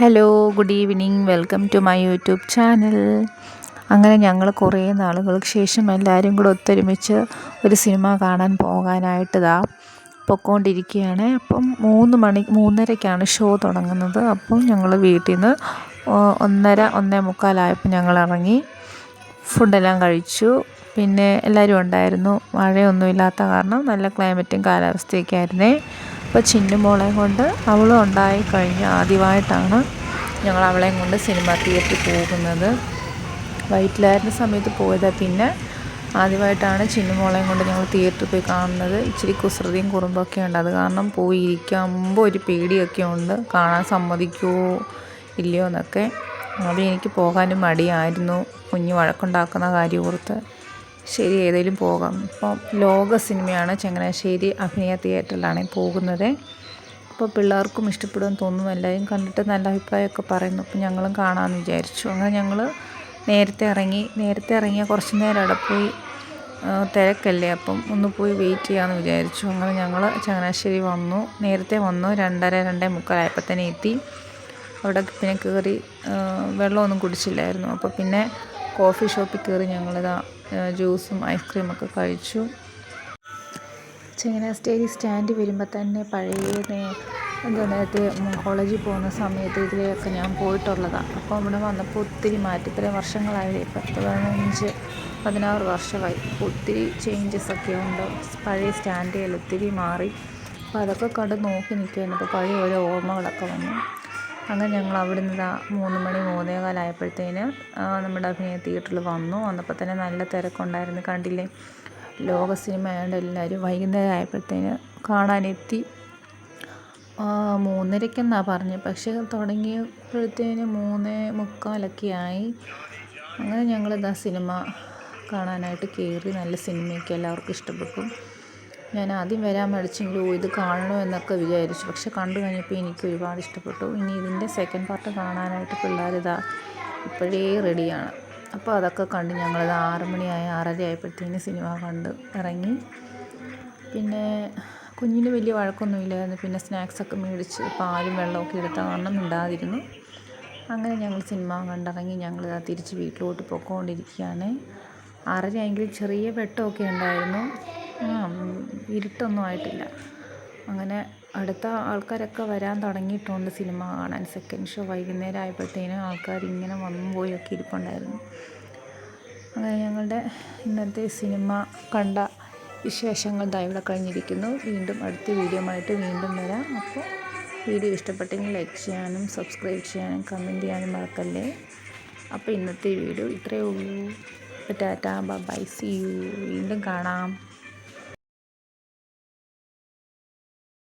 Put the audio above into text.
Hello good evening welcome to my YouTube channel അങ്ങനെ ഞങ്ങൾ കുറേ നാളുകൾക്ക് ശേഷം എല്ലാവരും കൂടെ ഒത്തൊരുമിച്ച് ഒരു സിനിമ കാണാൻ പോകാനായിട്ട് ഇതാ പൊക്കോണ്ടിരിക്കുകയാണ്. അപ്പം മൂന്ന് മണി മൂന്നരയ്ക്കാണ് ഷോ തുടങ്ങുന്നത്. അപ്പം ഞങ്ങൾ വീട്ടിൽ നിന്ന് ഒന്നര ഒന്നേ മുക്കാലായപ്പോൾ ഞങ്ങൾ ഇറങ്ങി ഫുഡെല്ലാം കഴിച്ചു. പിന്നെ എല്ലാവരും ഉണ്ടായിരുന്നു. മഴയൊന്നുമില്ലാത്ത കാരണം നല്ല ക്ലൈമറ്റും കാലാവസ്ഥയൊക്കെ ആയിരുന്നേ. അപ്പോൾ ചിന്നുമോളെ കൊണ്ട് അവളും ഉണ്ടായി കഴിഞ്ഞ് ആദ്യമായിട്ടാണ് ഞങ്ങൾ അവളെയും കൊണ്ട് സിനിമ തിയേറ്ററിൽ പോകുന്നത്. വൈറ്റിലായിരുന്ന സമയത്ത് പോയത്. പിന്നെ ആദ്യമായിട്ടാണ് ചിന്നുമോളെയും കൊണ്ട് ഞങ്ങൾ തിയേറ്ററിൽ പോയി കാണുന്നത്. ഇച്ചിരി കുസൃതിയും കുറുമ്പൊക്കെ ഉണ്ട്. അത് കാരണം പോയി ഇരിക്കുമ്പോൾ ഒരു പേടിയൊക്കെ ഉണ്ട്. കാണാൻ സമ്മതിക്കുമോ ഇല്ലയോ എന്നൊക്കെ അത് എനിക്ക് പോകാനും മടിയായിരുന്നു. കുഞ്ഞ് വഴക്കുണ്ടാക്കുന്ന കാര്യം ഓർത്ത് ശരി ഏതെങ്കിലും പോകാം. ഇപ്പോൾ ലോക സിനിമയാണ് ചങ്ങനാശ്ശേരി അഭിനയ തിയേറ്ററിലാണ് പോകുന്നത്. അപ്പോൾ പിള്ളേർക്കും ഇഷ്ടപ്പെടുമെന്ന് തോന്നുന്നു. എല്ലാവരും കണ്ടിട്ട് നല്ല അഭിപ്രായമൊക്കെ പറയുന്നു. അപ്പോൾ ഞങ്ങളും കാണാമെന്ന് വിചാരിച്ചു. അങ്ങനെ ഞങ്ങൾ നേരത്തെ ഇറങ്ങി നേരത്തെ ഇറങ്ങിയ കുറച്ച് നേരം അവിടെ പോയി തിരക്കല്ലേ? അപ്പം ഒന്ന് പോയി വെയിറ്റ് ചെയ്യാമെന്ന് വിചാരിച്ചു. അങ്ങനെ ഞങ്ങൾ ചങ്ങനാശ്ശേരി വന്നു. നേരത്തെ വന്നു. രണ്ടര രണ്ടേ മുക്കാലായപ്പോൾ തന്നെ എത്തി. അവിടെ പിന്നെ കയറി വെള്ളമൊന്നും കുടിച്ചില്ലായിരുന്നു. അപ്പോൾ പിന്നെ കോഫി ഷോപ്പിൽ കയറി ഞങ്ങളിതാ ജ്യൂസും ഐസ്ക്രീമൊക്കെ കഴിച്ചു. ചങ്ങനാശ്ശേരി സ്റ്റാൻഡ് വരുമ്പോൾ തന്നെ പഴയ എന്താ നേരത്തെ കോളേജിൽ പോകുന്ന സമയത്ത് ഇതിലെയൊക്കെ ഞാൻ പോയിട്ടുള്ളതാണ് അപ്പോൾ ഇവിടെ വന്നപ്പോൾ ഒത്തിരി മാറ്റി ഇത്രയും വർഷങ്ങളായി പത്ത് പതിനഞ്ച് പതിനാറ് വർഷമായി. ഒത്തിരി ചേഞ്ചസ് ഒക്കെ ഉണ്ട്. പഴയ സ്റ്റാൻഡുകൾ ഒത്തിരി മാറി. അപ്പോൾ അതൊക്കെ കണ്ട് നോക്കി നിൽക്കുകയാണ്. അപ്പോൾ പഴയ ഓരോ ഓർമ്മകളൊക്കെ വന്നു. അങ്ങനെ ഞങ്ങൾ അവിടെ നിന്ന് മൂന്ന് മണി മൂന്നേ കാലായപ്പോഴത്തേന് നമ്മുടെ അഭിനയ തിയേറ്ററിൽ വന്നു. വന്നപ്പോൾ തന്നെ നല്ല തിരക്കുണ്ടായിരുന്നു. കണ്ടില്ലേ? ലോക സിനിമ ആയതുകൊണ്ട് എല്ലാവരും വൈകുന്നേരം ആയപ്പോഴത്തേന് കാണാനെത്തി. മൂന്നരയ്ക്കെന്നാണ് പറഞ്ഞത് പക്ഷേ തുടങ്ങിയപ്പോഴത്തേന് മൂന്നേ മുക്കാലൊക്കെ ആയി. അങ്ങനെ ഞങ്ങളിതാ സിനിമ കാണാനായിട്ട് കയറി നല്ല സിനിമയൊക്കെ എല്ലാവർക്കും ഇഷ്ടപ്പെട്ടു. ഞാൻ ആദ്യം വരാൻ മടിച്ചെങ്കിലും ഇത് കാണണോ എന്നൊക്കെ വിചാരിച്ചു. പക്ഷെ കണ്ടു കഴിഞ്ഞപ്പോൾ എനിക്ക് ഒരുപാട് ഇഷ്ടപ്പെട്ടു. ഇനി ഇതിന്റെ സെക്കൻഡ് പാർട്ട് കാണാനായിട്ട് പിള്ളേരിതാ ഇപ്പോഴേ റെഡിയാണ് അപ്പോൾ അതൊക്കെ കണ്ട് ഞങ്ങളിത് ആറ് മണിയായ ആറര ആയപ്പോഴത്തേന് സിനിമ കണ്ട് ഇറങ്ങി. പിന്നെ കുഞ്ഞിന് വലിയ വഴക്കൊന്നുമില്ലായിരുന്നു പിന്നെ സ്നാക്സൊക്കെ മേടിച്ച് പാലും വെള്ളമൊക്കെ എടുത്ത കാരണം ഉണ്ടാതിരുന്നു അങ്ങനെ ഞങ്ങൾ സിനിമ കണ്ടിറങ്ങി. ഞങ്ങൾ തിരിച്ച് വീട്ടിലോട്ട് പോയിക്കൊണ്ടിരിക്കുകയാണ്. ആറരയെങ്കിലും ചെറിയ വെട്ടമൊക്കെ ഉണ്ടായിരുന്നു. ഇരുട്ടൊന്നും ആയിട്ടില്ല. അങ്ങനെ അടുത്ത ആൾക്കാരൊക്കെ വരാൻ തുടങ്ങിയിട്ടുണ്ട് സിനിമ കാണാൻ. സെക്കൻഡ് ഷോ വൈകുന്നേരം ആയപ്പോഴത്തേനും ആൾക്കാർ ഇങ്ങനെ വന്നും പോയൊക്കെ ഇരിപ്പുണ്ടായിരുന്നു. അങ്ങനെ ഞങ്ങളുടെ ഇന്നത്തെ സിനിമ കണ്ട വിശേഷങ്ങൾ ഇവിടെ കഴിഞ്ഞിരിക്കുന്നു. വീണ്ടും അടുത്ത വീഡിയോ ആയിട്ട് വീണ്ടും വരാം. അപ്പോൾ വീഡിയോ ഇഷ്ടപ്പെട്ടെങ്കിൽ ലൈക്ക് ചെയ്യാനും സബ്സ്ക്രൈബ് ചെയ്യാനും കമന്റ് ചെയ്യാനും മറക്കല്ലേ? അപ്പോൾ ഇന്നത്തെ വീഡിയോ ഇത്രയേ ഉള്ളൂ. ടാറ്റാ ബൈ സി യു വീണ്ടും കാണാം.